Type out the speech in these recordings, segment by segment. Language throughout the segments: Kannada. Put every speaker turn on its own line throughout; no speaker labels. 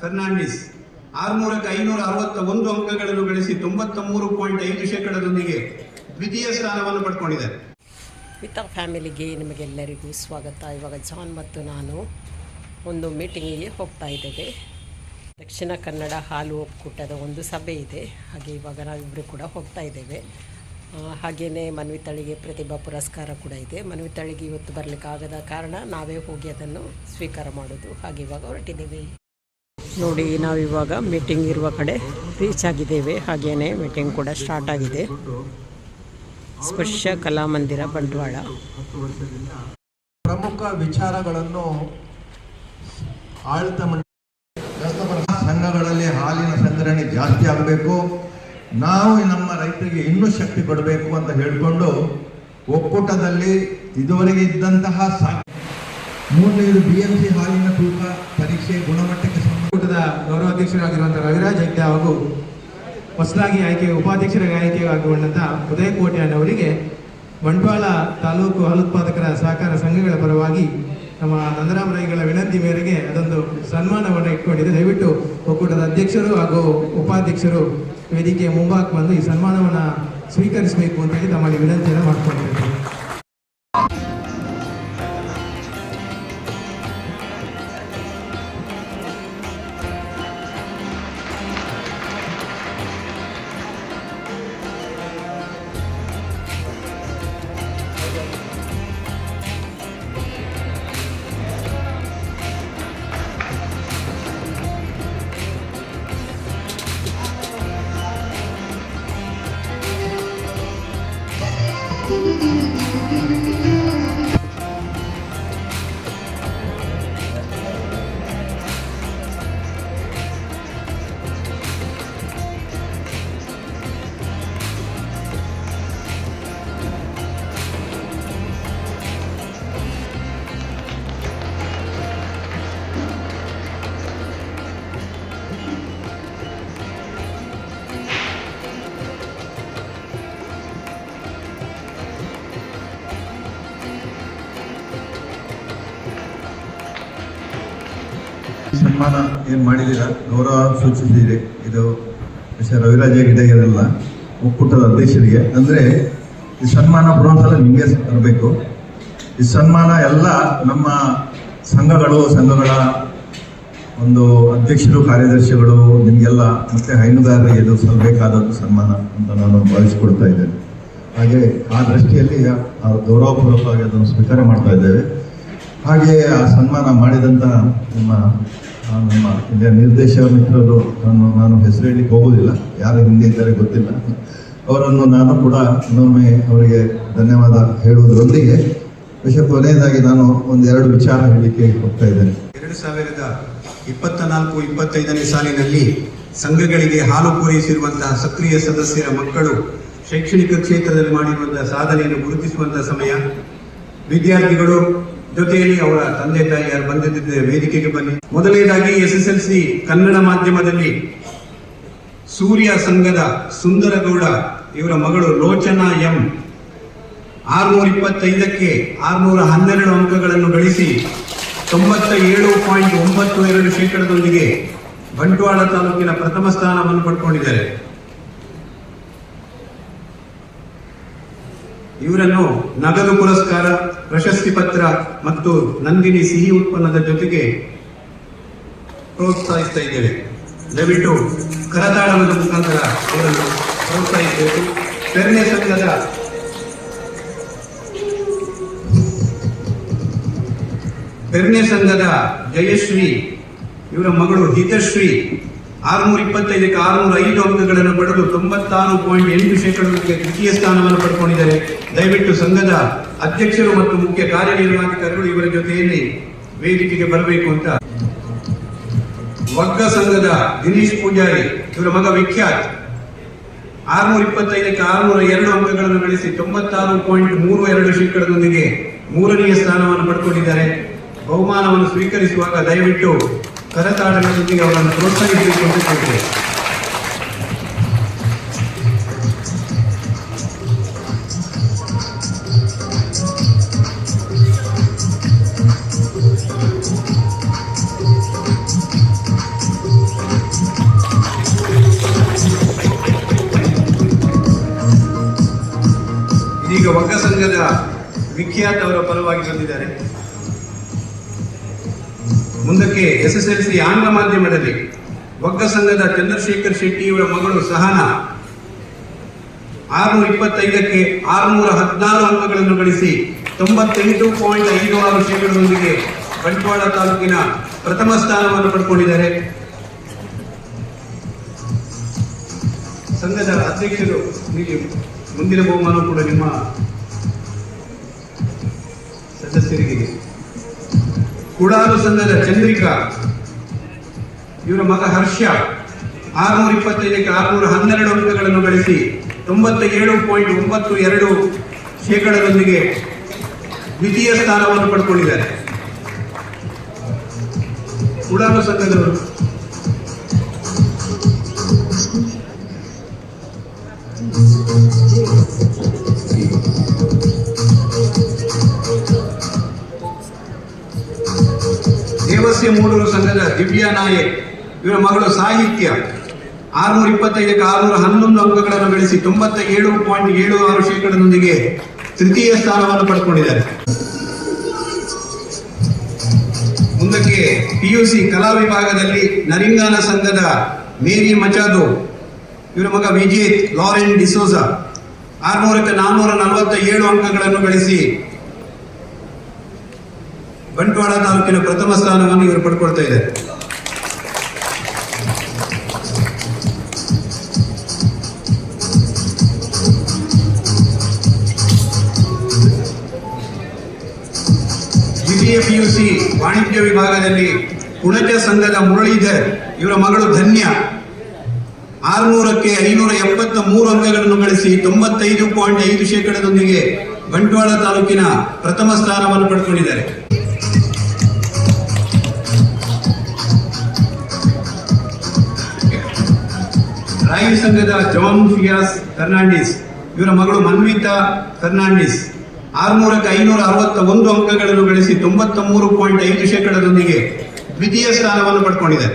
ಫರ್ನಾಂಡಿಸ್. ಆರುನೂರಕ್ಕೆ ಐನೂರ ಅರವತ್ತ ಒಂದು ಅಂಕಗಳನ್ನು ಗಳಿಸಿ ತೊಂಬತ್ತ ಮೂರು ಪಾಯಿಂಟ್ ಐದು ಶೇಕಡದೊಂದಿಗೆ ದ್ವಿತೀಯ ಸ್ಥಾನವನ್ನು ಪಡ್ಕೊಂಡಿದ್ದಾರೆ
ವಿತ್ ಫ್ಯಾಮಿಲಿಗೆ ನಿಮಗೆಲ್ಲರಿಗೂ ಸ್ವಾಗತ. ಇವಾಗ ಜಾನ್ ಮತ್ತು ನಾನು ಒಂದು ಮೀಟಿಂಗಿಗೆ ಹೋಗ್ತಾ ಇದ್ದೇವೆ. ದಕ್ಷಿಣ ಕನ್ನಡ ಹಾಲು ಒಕ್ಕೂಟದ ಒಂದು ಸಭೆ ಇದೆ. ಹಾಗೆ ಇವಾಗ ನಾವಿಬ್ಬರು ಕೂಡ ಹೋಗ್ತಾ ಇದ್ದೇವೆ. ಹಾಗೆಯೇ ಮನ್ವಿತಳಿಗೆ ಪ್ರತಿಭಾ ಪುರಸ್ಕಾರ ಕೂಡ ಇದೆ. ಮನ್ವಿತಳಿಗೆ ಇವತ್ತು ಬರಲಿಕ್ಕಾಗದ ಕಾರಣ ನಾವೇ ಹೋಗಿ ಅದನ್ನು ಸ್ವೀಕಾರ ಮಾಡೋದು. ಹಾಗೆ ಇವಾಗ ಹೊರಟಿದ್ದೇವೆ. ನೋಡಿ, ನಾವಿವಾಗ ಮೀಟಿಂಗ್ ಇರುವ ಕಡೆ ರೀಚ್ ಆಗಿದ್ದೇವೆ. ಹಾಗೆಯೇ ಮೀಟಿಂಗ್ ಕೂಡ ಸ್ಟಾರ್ಟ್ ಆಗಿದೆ. ಸ್ಪರ್ಶ ಕಲಾಮಂದಿರ ಬಂಟ್ವಾಳ.
ಪ್ರಮುಖ ವಿಚಾರಗಳನ್ನು ಆಡಳಿತ ಸಂಘಗಳಲ್ಲಿ ಹಾಲಿನ ಸಂಗ್ರಹಣೆ ಜಾಸ್ತಿ ಆಗಬೇಕು. ನಾವು ನಮ್ಮ ರೈತರಿಗೆ ಇನ್ನೂ ಶಕ್ತಿ ಕೊಡಬೇಕು ಅಂತ ಹೇಳಿಕೊಂಡು ಒಕ್ಕೂಟದಲ್ಲಿ ಇದುವರೆಗೆ ಇದ್ದಂತಹ ಸಾ- ಮೂರನೇದು ಬಿ ಎಂ ಸಿ ಹಾಲಿನ ತೂಕ, ಪರೀಕ್ಷೆ ಗುಣಮಟ್ಟಕ್ಕೆ
ಗೌರವಾಧ್ಯಕ್ಷರಾಗಿರುವಂತಹ ರವಿರಾಜ್ ಹೆಗ್ಡೆ ಹಾಗೂ ಹೊಸದಾಗಿ ಆಯ್ಕೆ ಉಪಾಧ್ಯಕ್ಷರಾಗಿ ಆಯ್ಕೆಯಾಗಿರುವಂತಹ ಉದಯಕೋಟೆ ಅನ್ನವರಿಗೆ ಬಂಟ್ವಾಳ ತಾಲೂಕು ಹಾಲುತ್ಪಾದಕರ ಸಹಕಾರ ಸಂಘಗಳ ಪರವಾಗಿ ನಮ್ಮ ನಂದರಾಮ ರೈಗಳ ವಿನಂತಿ ಮೇರೆಗೆ ಅದೊಂದು ಸನ್ಮಾನವನ್ನು ಇಟ್ಕೊಂಡಿದೆ. ದಯವಿಟ್ಟು ಒಕ್ಕೂಟದ ಅಧ್ಯಕ್ಷರು ಹಾಗೂ ಉಪಾಧ್ಯಕ್ಷರು ವೇದಿಕೆಯ ಮುಂಭಾಗ ಬಂದು ಈ ಸನ್ಮಾನವನ್ನು ಸ್ವೀಕರಿಸಬೇಕು ಅಂತ ಹೇಳಿ ತಮ್ಮಲ್ಲಿ ವಿನಂತಿಯನ್ನು ಮಾಡ್ಕೊಂಡಿದ್ದೇವೆ Thank you.
ಸನ್ಮಾನ ಏನು ಮಾಡಿದ್ದೀರಾ ಗೌರವ ಸೂಚಿಸಿದ್ದೀರಿ ಇದು ಮಿಸ್ಟರ್ ರವಿರಾಜ ಗಿಡಗಿರಲ್ಲ ಒಕ್ಕೂಟದ ಅಧ್ಯಕ್ಷರಿಗೆ. ಅಂದರೆ, ಈ ಸನ್ಮಾನ ಬರುವಂತಲ್ಲ ನಿಮಗೆ ತರಬೇಕು. ಈ ಸನ್ಮಾನ ಎಲ್ಲ ನಮ್ಮ ಸಂಘಗಳು, ಸಂಘಗಳ ಒಂದು ಅಧ್ಯಕ್ಷರು, ಕಾರ್ಯದರ್ಶಿಗಳು, ನಿಮಗೆಲ್ಲ ಮತ್ತೆ ಹೈನುಗಾರರಿಗೆ ಇದು ಸಲ್ಲಬೇಕಾದದ್ದು ಸನ್ಮಾನ ಅಂತ ನಾನು ಭಾವಿಸಿಕೊಡ್ತಾ ಇದ್ದೇನೆ. ಹಾಗೆ ಆ ದೃಷ್ಟಿಯಲ್ಲಿ ಗೌರವಪೂರ್ವಕವಾಗಿ ಅದನ್ನು ಸ್ವೀಕಾರ ಮಾಡ್ತಾ ಇದ್ದೇವೆ. ಹಾಗೆ ಆ ಸನ್ಮಾನ ಮಾಡಿದಂಥ ನಿಮ್ಮ ನಮ್ಮ ಇಲ್ಲಿಯ ನಿರ್ದೇಶಕ ಮಿತ್ರರು ನಾನು ನಾನು ಹೆಸರು ಹೇಳಲಿಕ್ಕೆ ಹೋಗೋದಿಲ್ಲ. ಯಾರು ಹಿಂದೆ ಇದ್ದಾರೆ ಗೊತ್ತಿಲ್ಲ. ಅವರನ್ನು ನಾನು ಕೂಡ ಇನ್ನೊಮ್ಮೆ ಅವರಿಗೆ ಧನ್ಯವಾದ ಹೇಳುವುದರೊಂದಿಗೆ ವಿಷಯ ಕೊನೆಯದಾಗಿ ನಾನು ಒಂದೆರಡು ವಿಚಾರ ಹೇಳಲಿಕ್ಕೆ ಹೋಗ್ತಾ ಇದ್ದೇನೆ.
ಎರಡು ಸಾವಿರದ ಇಪ್ಪತ್ತ ನಾಲ್ಕು ಇಪ್ಪತ್ತೈದನೇ ಸಾಲಿನಲ್ಲಿ ಸಂಘಗಳಿಗೆ ಹಾಲು ಪೂರೈಸಿರುವಂತಹ ಸಕ್ರಿಯ ಸದಸ್ಯರ ಮಕ್ಕಳು ಶೈಕ್ಷಣಿಕ ಕ್ಷೇತ್ರದಲ್ಲಿ ಮಾಡಿರುವಂತಹ ಸಾಧನೆಯನ್ನು ಗುರುತಿಸುವಂತಹ ಸಮಯ. ವಿದ್ಯಾರ್ಥಿಗಳು ಜೊತೆಯಲ್ಲಿ ಅವರ ತಂದೆ ತಾಯಿ ಯಾರು ಬಂದಿದ್ದ ವೇದಿಕೆಗೆ ಬನ್ನಿ. ಮೊದಲನೇದಾಗಿ S S L C Kannada ಮಾಧ್ಯಮದಲ್ಲಿ ಸೂರ್ಯ ಸಂಘದ ಸುಂದರಗೌಡ, ಇವರ ಮಗಳು ಲೋಚನಾ ಎಂ. ಆರ್ನೂರ ಇಪ್ಪತ್ತೈದಕ್ಕೆ ಆರ್ನೂರ ಹನ್ನೆರಡು ಅಂಕಗಳನ್ನು ಗಳಿಸಿ ತೊಂಬತ್ತ ಏಳು ಪಾಯಿಂಟ್ ಒಂಬತ್ತು ಎರಡು ಶೇಕಡದೊಂದಿಗೆ ಬಂಟ್ವಾಳ ತಾಲೂಕಿನ ಪ್ರಥಮ ಸ್ಥಾನವನ್ನು ಪಡ್ಕೊಂಡಿದ್ದಾರೆ. ಇವರನ್ನು ನಗದು ಪುರಸ್ಕಾರ, ಪ್ರಶಸ್ತಿ ಪತ್ರ ಮತ್ತು ನಂದಿನಿ ಸಿಹಿ ಉತ್ಪನ್ನದ ಜೊತೆಗೆ ಪ್ರೋತ್ಸಾಹಿಸ್ತಾ ಇದ್ದೇವೆ. ದಯವಿಟ್ಟು ಕರತಾಳದ ಮುಖಾಂತರ ಅವರನ್ನು ಪ್ರೋತ್ಸಾಹಿಸಬೇಕು. ಸಂಘದ ಬೆರ್ನೆ ಸಂಘದ ಜಯಶ್ರೀ, ಇವರ ಮಗಳು ಹಿತಶ್ರೀ ಆರುನೂರ ಇಪ್ಪತ್ತೈದಕ್ಕೆ ಆರುನೂರ ಐದು ಅಂಕಗಳನ್ನು ಪಡೆದು ತೊಂಬತ್ತಾರು ಪಾಯಿಂಟ್ ಎಂಟು ಶೇಕಡಕ್ಕೆ ತೃತೀಯ ಸ್ಥಾನವನ್ನು ಪಡ್ಕೊಂಡಿದ್ದಾರೆ. ದಯವಿಟ್ಟು ಸಂಘದ ಅಧ್ಯಕ್ಷರು ಮತ್ತು ಮುಖ್ಯ ಕಾರ್ಯನಿರ್ವಾಹಕರು ಇವರ ಜೊತೆಯಲ್ಲಿ ವೇದಿಕೆಗೆ ಬರಬೇಕು ಅಂತ. ವಗ್ಗ ಸಂಘದ ದಿನೇಶ್ ಪೂಜಾರಿ, ಇವರ ಮಗ ವಿಖ್ಯಾತ್. ಆರುನೂರ ಇಪ್ಪತ್ತೈದಕ್ಕೆ ಆರುನೂರ ಎರಡು ಅಂಕಗಳನ್ನು ಗಳಿಸಿ ತೊಂಬತ್ತಾರು ಪಾಯಿಂಟ್ ಮೂರು ಎರಡು ಶೇಕಡದೊಂದಿಗೆ ಮೂರನೆಯ ಸ್ಥಾನವನ್ನು ಪಡ್ಕೊಂಡಿದ್ದಾರೆ. ಬಹುಮಾನವನ್ನು ಸ್ವೀಕರಿಸುವಾಗ ದಯವಿಟ್ಟು ತಲೆತಾಡಿನ ಜೊತೆಗೆ ಅವರನ್ನು ಪ್ರೋತ್ಸಾಹಿಸಿಕೊಂಡು ಕೊಟ್ಟಿದೆ ಇದೀಗ ಒಗ್ಗ ಸಂಘದ ವಿಖ್ಯಾತವರ ಪರವಾಗಿ ಬಂದಿದ್ದಾರೆ. ಮುಂದಕ್ಕೆ ಎಸ್ ಎಸ್ ಎಲ್ ಸಿ ಆಂಗ್ಲ ಮಾಧ್ಯಮದಲ್ಲಿ ಒಗ್ಗ ಸಂಘದ ಚಂದ್ರಶೇಖರ್ ಶೆಟ್ಟಿ ಇವರ ಮಗಳು ಸಹನಾ. ಆರುನೂರ ಇಪ್ಪತ್ತೈದಕ್ಕೆ ಆರುನೂರ ಹದಿನಾರು ಅಂಕಗಳನ್ನು ಗಳಿಸಿ ತೊಂಬತ್ತೆಂಟು ಪಾಯಿಂಟ್ ಐದು ಆರು ಶೇಕಡದೊಂದಿಗೆ ಬಂಟ್ವಾಳ ತಾಲೂಕಿನ ಪ್ರಥಮ ಸ್ಥಾನವನ್ನು ಪಡ್ಕೊಂಡಿದ್ದಾರೆ. ಸಂಘದ ಅಧ್ಯಕ್ಷರು ಮುಂದಿನ ಬಹುಮಾನ ಕೂಡ ನಿಮ್ಮ ಸದಸ್ಯರಿಗೆ. ಕುಡಾಲು ಸಂಘದ ಚಂದ್ರಿಕಾ, ಇವರ ಮಗ ಹರ್ಷ ಆರುನೂರ ಇಪ್ಪತ್ತೈದಕ್ಕೆ ಆರುನೂರ ಹನ್ನೆರಡು ಅಂಕಗಳನ್ನು ಗಳಿಸಿ ತೊಂಬತ್ತ ಏಳು ಪಾಯಿಂಟ್ ಒಂಬತ್ತು ಎರಡು ಶೇಕಡದೊಂದಿಗೆ ದ್ವಿತೀಯ ಸ್ಥಾನವನ್ನು ಪಡ್ಕೊಂಡಿದ್ದಾರೆ. ಕುಡಾಲು ಸಂಘದವರು. ದೇವಸ್ಯ ಮೂಡೂರು ಸಂಘದ ದಿವ್ಯಾ ನಾಯಕ್ ಇವರ ಮಗಳು ಸಾಹಿತ್ಯ. ಆರುನೂರ ಇಪ್ಪತ್ತೈದಕ್ಕೆ ಆರುನೂರ ಹನ್ನೊಂದು ಅಂಕಗಳನ್ನು ಗಳಿಸಿ ತೊಂಬತ್ತ ಏಳು ಪಾಯಿಂಟ್ ಏಳು ಆರು ಶೇಕಡದೊಂದಿಗೆ ತೃತೀಯ ಸ್ಥಾನವನ್ನು ಪಡ್ಕೊಂಡಿದ್ದಾರೆ. ಮುಂದಕ್ಕೆ ಪಿಯುಸಿ ಕಲಾ ವಿಭಾಗದಲ್ಲಿ ನರಿಂಗಾನ ಸಂಘದ ಮೇರಿ ಮಚಾದು ಇವರ ಮಗ ವಿಜೇತ್ ಲಾರೆನ್ ಡಿಸೋಜಾ. ಆರ್ನೂರಕ್ಕೆ ನಾನ್ನೂರ ನಲವತ್ತ ಏಳು ಅಂಕಗಳನ್ನು ಗಳಿಸಿ ಬಂಟ್ವಾಳ ತಾಲೂಕಿನ ಪ್ರಥಮ ಸ್ಥಾನವನ್ನು ಇವರು ಪಡ್ಕೊಳ್ತಾ ಇದ್ದಾರೆ. ಪಿಯುಸಿ ವಾಣಿಜ್ಯ ವಿಭಾಗದಲ್ಲಿ ಕುಣಜ ಸಂಘದ ಮುರಳೀಧರ್, ಇವರ ಮಗಳು ಧನ್ಯ. ಆರುನೂರಕ್ಕೆ ಐನೂರ ಎಪ್ಪತ್ತ ಮೂರು ಅಂಕಗಳನ್ನು ಗಳಿಸಿ ತೊಂಬತ್ತೈದು ಪಾಯಿಂಟ್ ಐದು ಶೇಕಡದೊಂದಿಗೆ ಬಂಟ್ವಾಳ ತಾಲೂಕಿನ ಪ್ರಥಮ ಸ್ಥಾನವನ್ನು ಪಡ್ಕೊಂಡಿದ್ದಾರೆ. ಸಂಘದ ಜಾನ್ ಫಿಯಾಸ್ ಫರ್ನಾಂಡಿಸ್, ಇವರ ಮಗಳು ಮನ್ವಿತಾ ಫರ್ನಾಂಡಿಸ್, ಆರುನೂರಕ್ಕೆ ಐನೂರ ಅರವತ್ತ ಒಂದು ಅಂಕಗಳನ್ನು ಗಳಿಸಿ ತೊಂಬತ್ತ ಮೂರು ಪಾಯಿಂಟ್ ಐದು ಶೇಕಡದೊಂದಿಗೆ ದ್ವಿತೀಯ ಸ್ಥಾನವನ್ನು ಪಡ್ಕೊಂಡಿದೆ.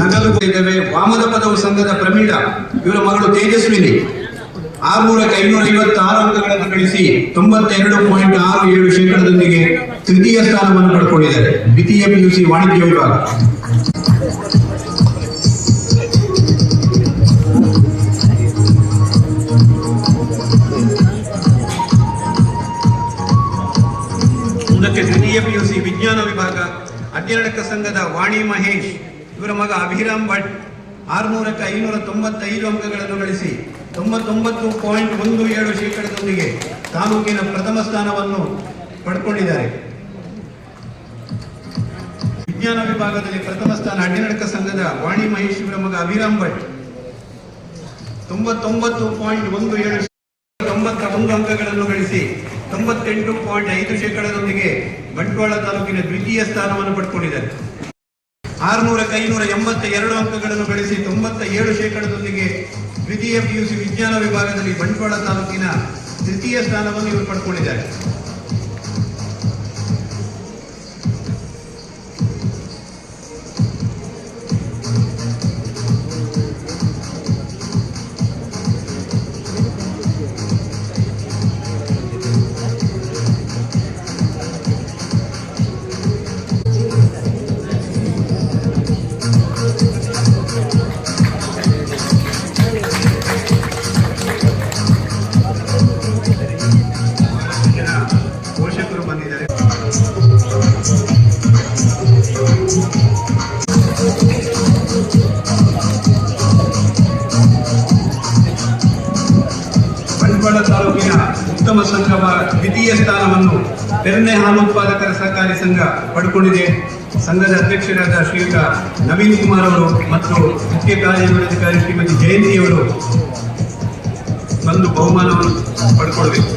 ನಗಲು ವಾಮದ ಪದವು ಸಂಘದ ಪ್ರಮೀಳ, ಇವರ ಮಗಳು ತೇಜಸ್ವಿನಿ. ಆರುನೂರಕ್ಕೆ ಐನೂರ ಐವತ್ತಾರು ಅಂಕಗಳನ್ನು ಗಳಿಸಿ ತೊಂಬತ್ತೆರಡು ಪಾಯಿಂಟ್ ಆರು ಏಳು ಶೇಕಡದೊಂದಿಗೆ ತೃತೀಯ ಸ್ಥಾನವನ್ನು ಪಡ್ಕೊಂಡಿದ್ದಾರೆ. ದ್ವಿತೀಯ ಪಿಯುಸಿ ವಾಣಿಜ್ಯ ವಿಭಾಗ. ಮುಂದಕ್ಕೆ ದ್ವಿತೀಯ ಪಿಯುಸಿ ವಿಜ್ಞಾನ ವಿಭಾಗ ಅಧ್ಯಯನಕ ಸಂಘದ ವಾಣಿ ಮಹೇಶ್, ಇವರ ಮಗ ಅಭಿರಾಮ್ ಭಟ್, ಆರ್ನೂರಕ್ಕೆ ಐನೂರ ತೊಂಬತ್ತೈದು ಅಂಕಗಳನ್ನು ಗಳಿಸಿ ತೊಂಬತ್ತೊಂಬತ್ತು ಪಾಯಿಂಟ್ ಒಂದು ಏಳು ಶೇಕಡದೊಂದಿಗೆ ತಾಲೂಕಿನ ಪ್ರಥಮ ಸ್ಥಾನವನ್ನು ಪಡ್ಕೊಂಡಿದ್ದಾರೆ. ವಿಜ್ಞಾನ ವಿಭಾಗದಲ್ಲಿ ಪ್ರಥಮ ಸ್ಥಾನ ಅಡ್ಡಿನಡಕ ಸಂಘದ ವಾಣಿ ಮಹೇಶ್ವರ ಮಗ ಅಭಿರಾಮ್ ಭಟ್. ತೊಂಬತ್ತೊಂಬತ್ತು ಪಾಯಿಂಟ್ ಒಂದು ಏಳು ತೊಂಬತ್ತ ಒಂದು ಅಂಕಗಳನ್ನು ಗಳಿಸಿ ತೊಂಬತ್ತೆಂಟು ಪಾಯಿಂಟ್ ಐದು ಶೇಕಡದೊಂದಿಗೆ ಬಂಟ್ವಾಳ ತಾಲೂಕಿನ ದ್ವಿತೀಯ ಸ್ಥಾನವನ್ನು ಪಡ್ಕೊಂಡಿದ್ದಾರೆ. ಆರುನೂರಕ್ಕೆ ಐನೂರ ಎಂಬತ್ತ ಎರಡು ಅಂಕಗಳನ್ನು ಗಳಿಸಿ ತೊಂಬತ್ತ ಏಳು ಶೇಕಡದೊಂದಿಗೆ ದ್ವಿತೀಯ ಪಿಯುಸಿ ವಿಜ್ಞಾನ ವಿಭಾಗದಲ್ಲಿ ಬಂಟ್ವಾಳ ತಾಲೂಕಿನ ತೃತೀಯ ಸ್ಥಾನವನ್ನು ಇವರು ಪಡ್ಕೊಂಡಿದ್ದಾರೆ. ತಾಲೂಕಿನ ಉತ್ತಮ ಸಂಘವಾದ ದ್ವಿತೀಯ ಸ್ಥಾನವನ್ನು ಬೆಣ್ಣೆ ಹಾಲು ಉತ್ಪಾದಕರ ಸಹಕಾರಿ ಸಂಘ ಪಡ್ಕೊಂಡಿದೆ. ಸಂಘದ ಅಧ್ಯಕ್ಷರಾದ ಶ್ರೀಯುತ ನವೀನ್ ಕುಮಾರ್ ಅವರು ಮತ್ತು ಮುಖ್ಯ ಕಾರ್ಯನಿರ್ವಹಣಾಧಿಕಾರಿ ಶ್ರೀಮತಿ ಜಯಂತಿ ಅವರು ಬಂದು ಬಹುಮಾನವನ್ನು ಪಡ್ಕೊಳ್ಬೇಕು.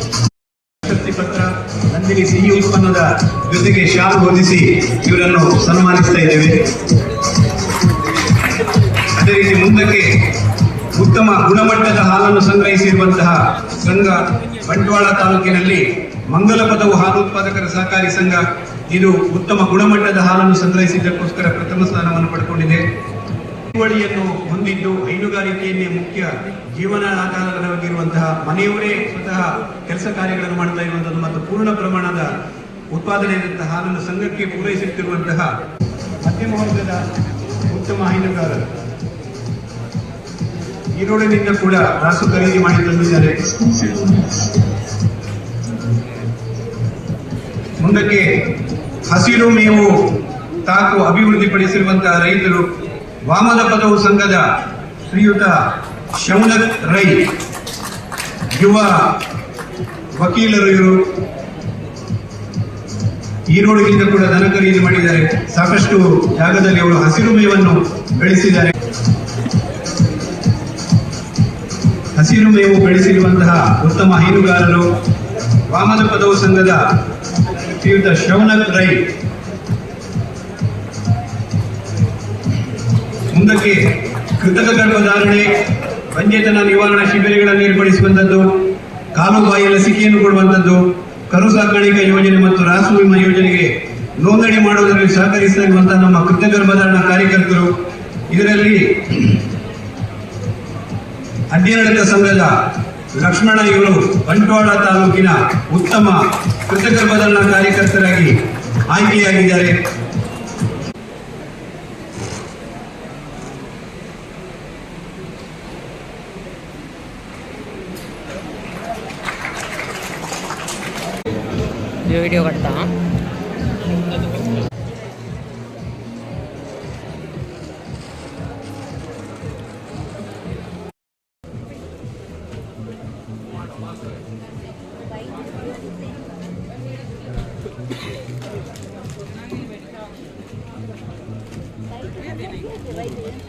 ಸಿಹಿ ಉತ್ಪನ್ನದ ಜೊತೆಗೆ ಶಾಲ್ ಹೊಂದಿಸಿ ಇವರನ್ನು ಸನ್ಮಾನಿಸ್ತಾ ಇದ್ದೇವೆ. ಅದೇ ರೀತಿ ಮುಂದಕ್ಕೆ ಉತ್ತಮ ಗುಣಮಟ್ಟದ ಹಾಲನ್ನು ಸಂಗ್ರಹಿಸಿರುವಂತಹ ಸಂಘ ಬಂಟ್ವಾಳ ತಾಲೂಕಿನಲ್ಲಿ ಮಂಗಲಪದವು ಹಾಲು ಉತ್ಪಾದಕರ ಸಹಕಾರಿ ಸಂಘ. ಇದು ಉತ್ತಮ ಗುಣಮಟ್ಟದ ಹಾಲನ್ನು ಸಂಗ್ರಹಿಸಿದ್ದಕ್ಕೋಸ್ಕರ ಪ್ರಥಮ ಸ್ಥಾನವನ್ನು ಪಡ್ಕೊಂಡಿದೆ. ಹಿಡುವಳಿಯನ್ನು ಹೊಂದಿದ್ದು ಹೈನುಗಾರಿಕೆಯನ್ನೇ ಮುಖ್ಯ ಜೀವನ ಆಧಾರವಾಗಿರುವಂತಹ ಮನೆಯವರೇ ಸ್ವತಃ ಕೆಲಸ ಕಾರ್ಯಗಳನ್ನು ಮಾಡ್ತಾ ಇರುವಂತದ್ದು ಮತ್ತು ಪೂರ್ಣ ಪ್ರಮಾಣದ ಉತ್ಪಾದನೆಯಾದಂತಹ ಹಾಲನ್ನು ಸಂಘಕ್ಕೆ ಪೂರೈಸುತ್ತಿರುವಂತಹ ಮಧ್ಯಮ ಉತ್ತಮ ಹೈನುಗಾರರು. ಈರೋಡಿನಿಂದ ಕೂಡ ರಾಸು ಖರೀದಿ ಮಾಡಿ ತಂದಿದ್ದಾರೆ. ಮುಂದಕ್ಕೆ ಹಸಿರು ಮೇವು ತಾಕು ಅಭಿವೃದ್ಧಿಪಡಿಸಿರುವಂತಹ ರೈತರು ವಾಮನ ಪದವು ಸಂಘದ ಶ್ರೀಯುತ ಶೌನಕ್ ರೈ. ಯುವ ವಕೀಲರು ಇವರು ಈರೋಡಿನಿಂದ ಕೂಡ ದನ ಖರೀದಿ ಮಾಡಿದ್ದಾರೆ. ಸಾಕಷ್ಟು ಜಾಗದಲ್ಲಿ ಅವರು ಹಸಿರು ಮೇವನ್ನು ಬೆಳೆಸಿದ್ದಾರೆ. ಹಸಿರು ಮೇವು ಬೆಳೆಸಿರುವಂತಹ ಉತ್ತಮ ಹೈನುಗಾರರು ವಾಮನ ಪದವು ಸಂಘದ ಶ್ರೀಯುತ ಶೌನಕ್ ರೈ. ಮುಂದಕ್ಕೆ ಕೃತಕ ಗರ್ಭಧಾರಣೆ ವಂಜೇತನ ನಿವಾರಣಾ ಶಿಬಿರಗಳನ್ನು ಏರ್ಪಡಿಸುವಂಥದ್ದು, ಕಾಲು ಬಾಯಿ ಲಸಿಕೆಯನ್ನು ಕೊಡುವಂತದ್ದು ಕರು ಸಾಕಾಣಿಕಾ ಯೋಜನೆ ಮತ್ತು ರಾಸು ವಿಮಾ ಯೋಜನೆಗೆ ನೋಂದಣಿ ಮಾಡುವುದರಲ್ಲಿ ಸಹಕರಿಸಿರುವಂತಹ ನಮ್ಮ ಕೃತಕ ಗರ್ಭಧಾರಣ ಕಾರ್ಯಕರ್ತರು. ಇದರಲ್ಲಿ ಅಡ್ಡಿಯಾಡಳಿತ ಸಂಘದ ಲಕ್ಷ್ಮಣ ಇವರು ಬಂಟ್ವಾಳ ತಾಲೂಕಿನ ಉತ್ತಮ ಕೃತಕ ಬದಲಾ ಕಾರ್ಯಕರ್ತರಾಗಿ ಆಯ್ಕೆಯಾಗಿದ್ದಾರೆ.
ವಿಡಿಯೋ ಕಟ್ತಾ?